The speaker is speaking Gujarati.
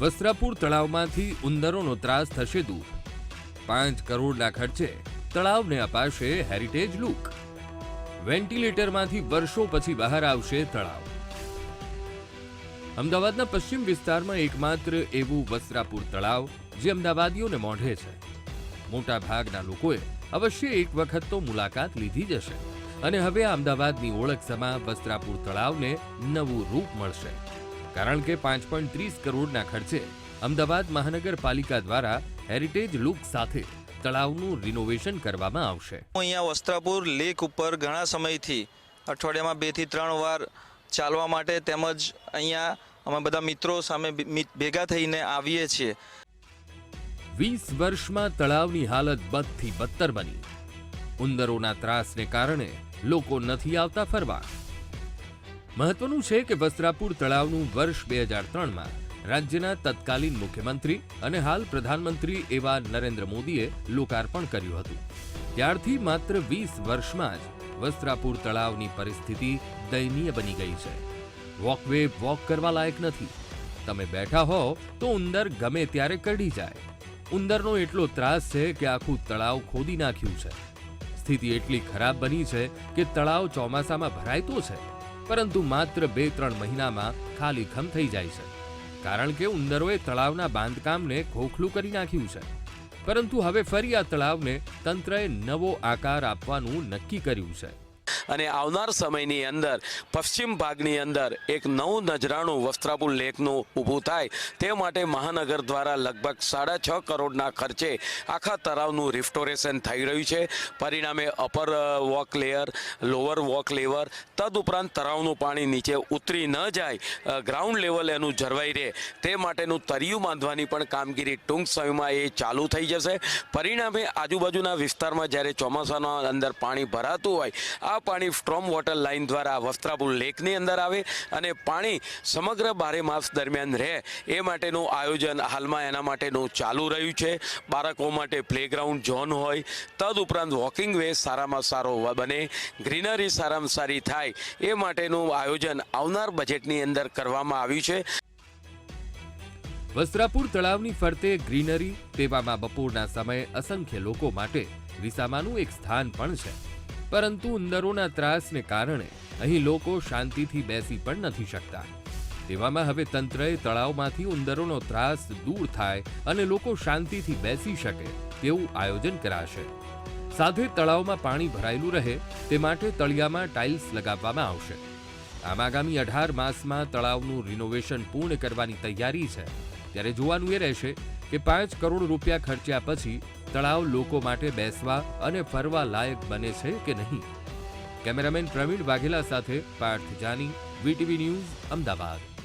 વસ્ત્રાપુર તળાવમાંથી ઉંદરોનો ત્રાસ થશે દૂર. પાંચ કરોડના ખર્ચે તળાવને અપાશે હેરિટેજ લુક વેન્ટિલેટરમાંથી વર્ષો પછી બહાર આવશે તળાવ. અમદાવાદના પશ્ચિમ વિસ્તારમાં એકમાત્ર એવું વસ્ત્રાપુર તળાવ જે અમદાવાદીઓને મોઢે છે. મોટા ભાગના લોકોએ અવશ્ય એક વખત તો મુલાકાત લીધી જ હશે. અને હવે અમદાવાદની ઓળખ સમા વસ્ત્રાપુર તળાવને નવું રૂપ મળશે. કારણ કે પાંચ પોઈન્ટ ત્રીસ કરોડના ખર્ચે અમદાવાદ મહાનગરપાલિકા દ્વારા હેરિટેજ લુક સાથે તળાવનું રિનોવેશન કરવામાં આવશે. અહીંયા વસ્ત્રાપુર લેક ઉપર ઘણા સમયથી અઠવાડિયામાં બેથી ત્રણ વાર ચાલવા માટે તેમજ અહીંયા અમે બધા મિત્રો સામે ભેગા થઈને આવીએ છીએ. વીસ વર્ષમાં તળાવની હાલત બદથી બદતર બની. ઉંદરોના ત્રાસને કારણે લોકો નથી આવતા ફરવા. મહત્વનું છે કે વસ્ત્રાપુર તળાવનું વર્ષ બે હજાર ત્રણમાં રાજ્યના તત્કાલીન મુખ્યમંત્રી અને હાલ પ્રધાનમંત્રી એવા નરેન્દ્ર મોદીએ લોકાર્પણ કર્યું હતું. ત્યારથી માત્ર વીસ વર્ષમાં જ વસ્ત્રાપુર તળાવની પરિસ્થિતિ દયનીય બની ગઈ છે. વોકવે વોક કરવા લાયક નથી. તમે બેઠા હો તો ઉંદર ગમે ત્યારે કરડી જાય. ઉંદરનો એટલો ત્રાસ છે કે આખું તળાવ ખોદી નાખ્યું છે. સ્થિતિ એટલી ખરાબ બની છે કે તળાવ ચોમાસામાં ભરાય તો છે. પરંતુ માત્ર બે ત્રણ મહિનામાં ખાલીખમ થઈ જાય છે. કારણ કે ઉંદરોએ તળાવના બાંધકામને ખોખલું કરી નાખ્યું છે. પરંતુ હવે ફરી આ તળાવને તંત્રએ નવો આકાર આપવાનું નક્કી કર્યું છે. અને આવનાર સમયની અંદર, પશ્ચિમ ભાગની અંદર એક નવું નજરાણું વસ્ત્રાપુર લેકનું ઊભું થાય. તે માટે મહાનગર દ્વારા લગભગ સાડા છ કરોડના ખર્ચે આખા તળાવનું રિસ્ટોરેશન થઈ રહ્યું છે. પરિણામે upper walk layer, lower walk લેવર તદુપરાંત તળાવનું પાણી નીચે ઉતરી ન જાય ગ્રાઉન્ડ લેવલ એનું જળવાઈ રહે. તે માટેનું તરિયું બાંધવાની પણ કામગીરી ટૂંક સમયમાં એ ચાલુ થઈ જશે. પરિણામે આજુબાજુના વિસ્તારમાં જ્યારે ચોમાસાના અંદર પાણી ભરાતું હોય, આ પાણી સ્ટ્રોમ વોટર લાઇન દ્વારા વસ્ત્રાપુર લેકની અંદર આવે અને પાણી સમગ્ર બારે માસ દરમિયાન રહે એ માટેનું આયોજન હાલમાં એના માટેનું ચાલુ રહ્યું છે. બાળકો માટે પ્લેગ્રાઉન્ડ ઝોન હોય, તદુપરાંત વોકિંગ વે સારામાં સારો બને ગ્રીનરી સારામાં સારી થાય એ માટેનું આયોજન આવનાર બજેટની અંદર કરવામાં આવ્યું છે. વસ્ત્રાપુર તળાવની ફરતે ગ્રીનરી તેવામાં બપોરના સમયે અસંખ્ય લોકો માટે વિસામાનું એક સ્થાન પણ છે. પરંતુ ઉંદરોના ત્રાસને કારણે અહીં લોકો શાંતિથી બેસી પણ નથી શકતા. તેવામાં હવે તંત્રએ તળાવમાંથી ઉંદરોનો ત્રાસ દૂર થાય અને લોકો શાંતિથી બેસી શકે તેવું આયોજન કરાશે. સાથે તળાવમાં પાણી ભરાયેલું રહે તે માટે તળિયામાં ટાઇલ્સ લગાવવામાં આવશે. આમ આગામી અઢાર માસમાં તળાવનું રિનોવેશન પૂર્ણ કરવાની તૈયારી છે. ત્યારે જોવાનું એ રહેશે કે પાંચ કરોડ રૂપિયા ખર્ચ્યા પછી તળાવ લોકો માટે બેસવા અને ફરવા લાયક બને છે કે નહીં? કેમેરામેન પ્રવીણ વાઘેલા સાથે પાર્થ જાની, વીટીવી ન્યૂઝ, અમદાવાદ.